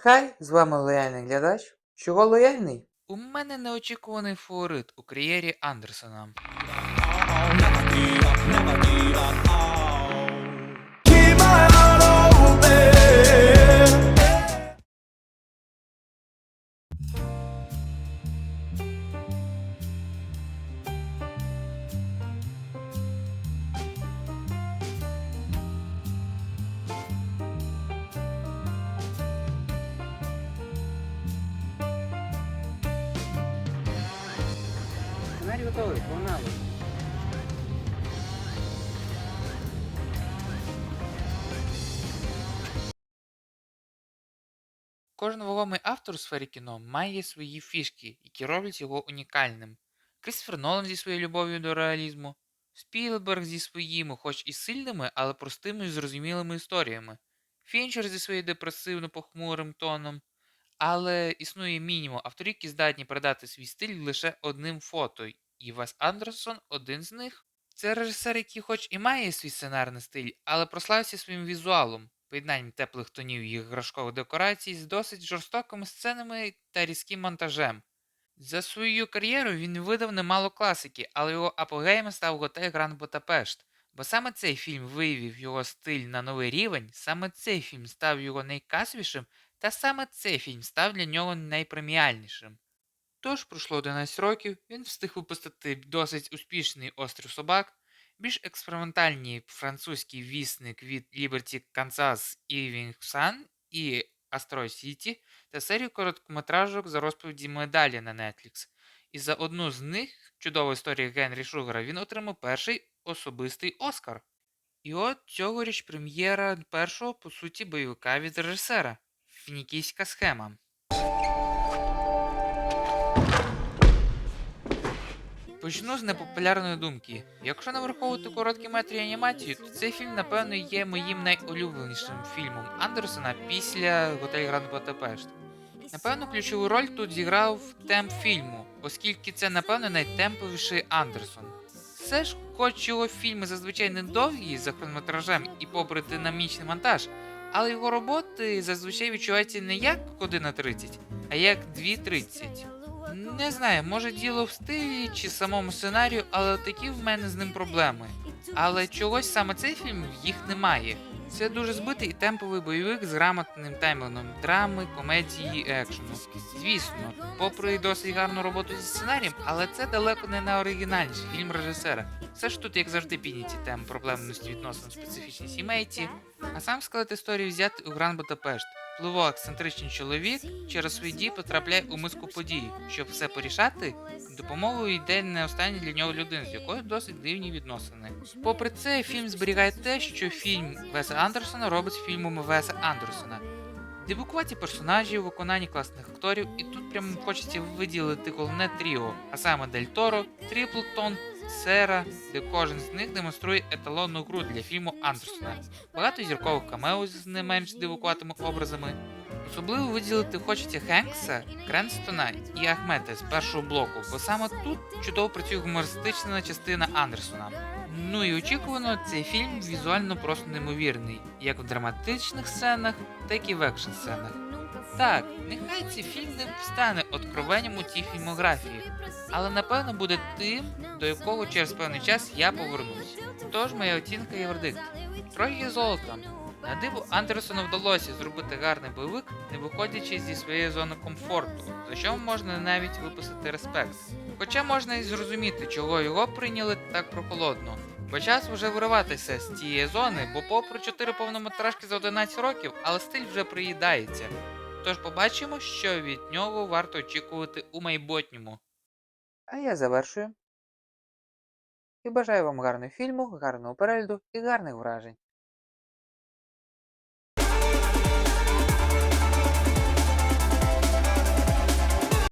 Хай, з вами лояльний глядач. Чого лояльний? У мене неочікуваний фаворит у кар'єрі Андерсона. Готовий, погнали. Кожен вагомий автор у сфері кіно має свої фішки, які роблять його унікальним. Крістофер Нолан зі своєю любов'ю до реалізму, Спілберг зі своїми, хоч і сильними, але простими і зрозумілими історіями, Фінчер зі своїм депресивно похмурим тоном. Але існує мінімум авторів, які здатні передати свій стиль лише одним фото, і Вес Андерсон один з них. Це режисер, який хоч і має свій сценарний стиль, але прославився своїм візуалом, поєднанням теплих тонів і іграшкових декорацій з досить жорстокими сценами та різким монтажем. За свою кар'єру він видав немало класики, але його апогеєм став готель Гранд Будапешт. Бо саме цей фільм вивів його стиль на новий рівень, саме цей фільм став його найкасовішим, та саме цей фільм став для нього найпреміальнішим. Тож пройшло 11 років, він встиг випустити досить успішний острів собак, більш експериментальні французький вісник від Liberty Kansas Evening Sun і Asteroid City та серію короткометражок за розповіді медалі на Netflix. І за одну з них, чудову історію Генрі Шугара, він отримав перший особистий Оскар. І от цьогоріч прем'єра першого, по суті, бойовика від режисера Фінікійська схема. Почну з непопулярної думки. Якщо не враховувати короткі метри анімації, то цей фільм, напевно, є моїм найулюбленішим фільмом Андерсона після Готель Гранд Будапешт. Напевно, ключову роль тут зіграв темп фільму, оскільки це, напевно, найтемповіший Андерсон. Все ж, хоч його фільми зазвичай недовгі за хронометражем і попри динамічний монтаж, але його роботи зазвичай відчуваються не як година 30, а як 2.30. Не знаю, може діло в стилі чи самому сценарію, але такі в мене з ним проблеми. Але чогось саме цей фільм їх немає. Це дуже збитий і темповий бойовик з грамотним таймлином драми, комедії екшену. Звісно, попри досить гарну роботу зі сценарієм, але це далеко не найоригінальніший фільм режисера. Все ж тут, як завжди, підняті теми проблемності відносно специфічній сімейці, а сам склад історії взяти у Гран Будапешт. Пливо ексцентричний чоловік через свої дії потрапляє у миску подій. Щоб все порішати, допомогою йде не остання для нього людина, з якою досить дивні відносини. Попри це, фільм зберігає те, що фільм Веса Андерсона робить фільмом Веса Андерсона. Дебукуваті персонажі, виконанні класних акторів, і тут прямо хочеться виділити головне тріо, а саме Дель Торо, Тріплтон, Сера, де кожен з них демонструє еталонну гру для фільму Андерсона. Багато зіркових камео з не менш дивукуватими образами. Особливо виділити хочеться Хенкса, Кренстона і Ахмета з першого блоку, бо саме тут чудово працює гумористична частина Андерсона. Ну і очікувано, цей фільм візуально просто неймовірний, як в драматичних сценах, так і в екшн сценах. Так, нехай цей фільм не стане откровенням у цій фільмографії, але напевно буде тим, до якого через певний час я повернусь. Тож моя оцінка і вердикт. Трохи золотом. На диво Андерсону вдалося зробити гарний бойовик, не виходячи зі своєї зони комфорту, за що можна навіть виписати респект. Хоча можна і зрозуміти, чого його прийняли так прохолодно. Бо час вже вириватися з цієї зони, бо попри 4 повнометражки за 11 років, але стиль вже приїдається. Тож побачимо, що від нього варто очікувати у майбутньому. А я завершую. І бажаю вам гарного фільму, гарного перегляду і гарних вражень.